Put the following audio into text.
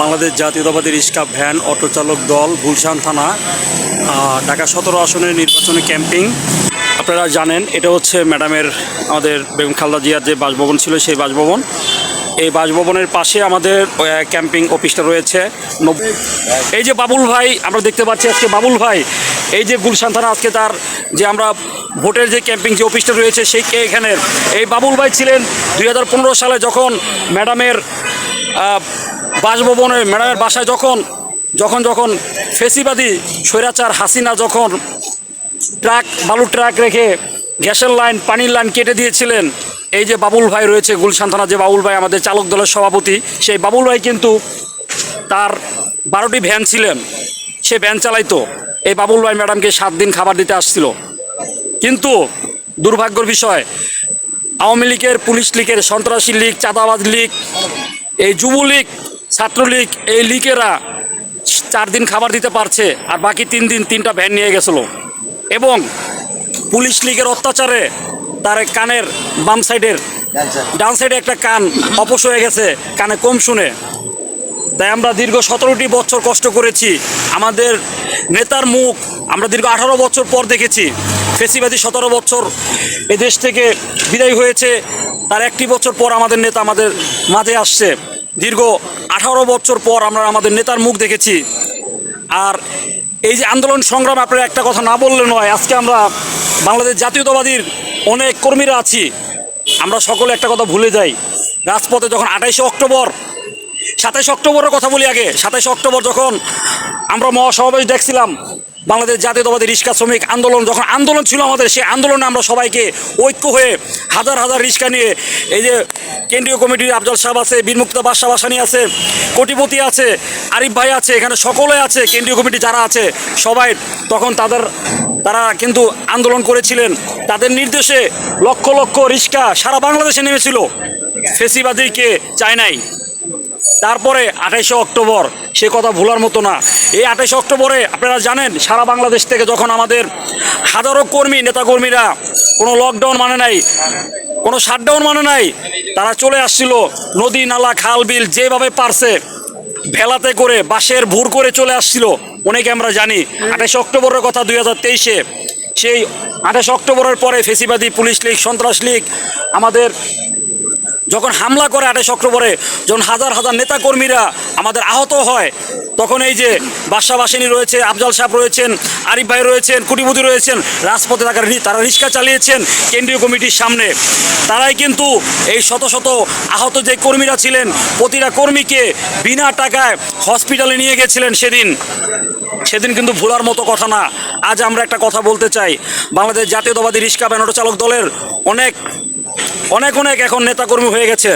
বাংলাদেশ জাতীয়তাবাদী rickshaw van auto চালক দল গুলশান থানা ঢাকা সতেরো আসনের নির্বাচনী ক্যাম্পিং। আপনারা জানেন, এটা হচ্ছে ম্যাডামের, আমাদের বেগম খালদা জিয়ার যে বাসভবন ছিল সেই বাসভবন। এই বাসভবনের পাশে আমাদের ক্যাম্পিং অফিসটা রয়েছে। এই যে বাবুল ভাই, আমরা দেখতে পাচ্ছি আজকে বাবুল ভাই। এই যে গুলশান থানা আজকে তার যে আমরা ভোটের যে ক্যাম্পিং যে অফিসটা রয়েছে, সেই এখানের এই বাবুল ভাই ছিলেন দু হাজার পনেরো সালে যখন ম্যাডামের বাসভবনে ম্যাডামের বাসায় যখন যখন যখন ফেসিবাদী স্বৈরাচার হাসিনা যখন ট্রাক বালু ট্রাক রেখে গ্যাসের লাইন, পানির লাইন কেটে দিয়েছিলেন, এই যে বাবুল ভাই রয়েছে, গুলশান থানা যে বাবুল ভাই, আমাদের চালক দলের সভাপতি, সেই বাবুল ভাই কিন্তু তার বারোটি ভ্যান ছিলেন, সে ভ্যান চালাইতো। এই বাবুল ভাই ম্যাডামকে সাত দিন খাবার দিতে আসছিল। কিন্তু দুর্ভাগ্যর বিষয়, আওয়ামী লীগের, পুলিশ লীগের, সন্ত্রাসী লীগ, চাঁদাবাজ লীগ, এই যুবলীগ ছাত্রলীগ, এই লীগেরা চার দিন খাবার দিতে পারছে আর বাকি তিন দিন তিনটা ভ্যান নিয়ে গেছিল। এবং পুলিশ লীগের অত্যাচারে তার কানের বাম সাইডের ডান সাইডে একটা কান অপস হয়ে গেছে, কানে কম শুনে। তাই আমরা দীর্ঘ সতেরোটি বছর কষ্ট করেছি। আমাদের নেতার মুখ আমরা দীর্ঘ আঠারো বছর পর দেখেছি। ফেসিবাদী সতেরো বছর এ দেশ থেকে বিদায় হয়েছে। তার একটি বছর পর আমাদের নেতা আমাদের মাঝে আসছে। দীর্ঘ আঠারো বছর পর আমরা আমাদের নেতার মুখ দেখেছি। আর এই যে আন্দোলন সংগ্রাম, আপনার একটা কথা না বললে নয়, আজকে আমরা বাংলাদেশ জাতীয়তাবাদীর অনেক কর্মীরা আছি। আমরা সকলে একটা কথা ভুলে যাই। রাজপথে যখন আঠাইশে অক্টোবর, সাতাইশ অক্টোবরের কথা বলি আগে। সাতাইশে অক্টোবর যখন আমরা মহাসমাবেশ দেখছিলাম বাংলাদেশ জাতীয়তাবাদী রিক্সা শ্রমিক আন্দোলন, যখন আন্দোলন ছিল আমাদের, সেই আন্দোলনে আমরা সবাইকে ঐক্য হয়ে হাজার হাজার রিক্সা নিয়ে, এই যে কেন্দ্রীয় কমিটির আফজল সাহেব আছে বীরমুক্তা বাদশা বাসানি আছে, কোটিপতি আছে, আরিফ ভাই আছে, এখানে সকলে আছে, কেন্দ্রীয় কমিটি যারা আছে, সবাই তখন তাদের, তারা কিন্তু আন্দোলন করেছিলেন। তাদের নির্দেশে লক্ষ লক্ষ রিক্সা সারা বাংলাদেশে নেমেছিল। ফেসিবাদীকে চায় নাই। তারপরে আঠাইশে অক্টোবর, সে কথা ভোলার মতো না। এই আঠাইশে অক্টোবরে আপনারা জানেন, সারা বাংলাদেশ থেকে যখন আমাদের হাজারো কর্মী, নেতাকর্মীরা কোনো লকডাউন মানে নাই, কোনো শাটডাউন মানে নাই, তারা চলে আসছিল, নদী, নালা, খাল, বিল যেভাবে পারছে, ভেলাতে করে বাসের ভুর করে চলে আসছিল, অনেকে আমরা জানি। আঠাইশে অক্টোবরের কথা দুই হাজার তেইশে, সেই আঠাশে অক্টোবরের পরে ফেসিবাদী, পুলিশ লীগ, সন্ত্রাস লীগ, আমাদের যখন হামলা করে আঠাশ অক্টোবরে, যখন হাজার হাজার নেতাকর্মীরা আমাদের আহত হয়, তখন এই যে বাসাবাসিনী রয়েছে, আফজাল সাহেব রয়েছেন, আরিফ ভাই রয়েছেন কুটিপতি রয়েছেন, রাজপথে তারা তারা রিক্সা চালিয়েছেন কেন্দ্রীয় কমিটির সামনে। তারাই কিন্তু এই শত শত আহত যে কর্মীরা ছিলেন, প্রতিটা কর্মীকে বিনা টাকায় হসপিটালে নিয়ে গেছিলেন সেদিন। সেদিন কিন্তু ভোলার মতো কথা না। আজ আমরা একটা কথা বলতে চাই। বাংলাদেশ জাতীয়তাবাদী রিক্সা ব্যানোটো চালক দলের অনেক অনেক অনেক এখন নেতাকর্মী হয়ে গেছে।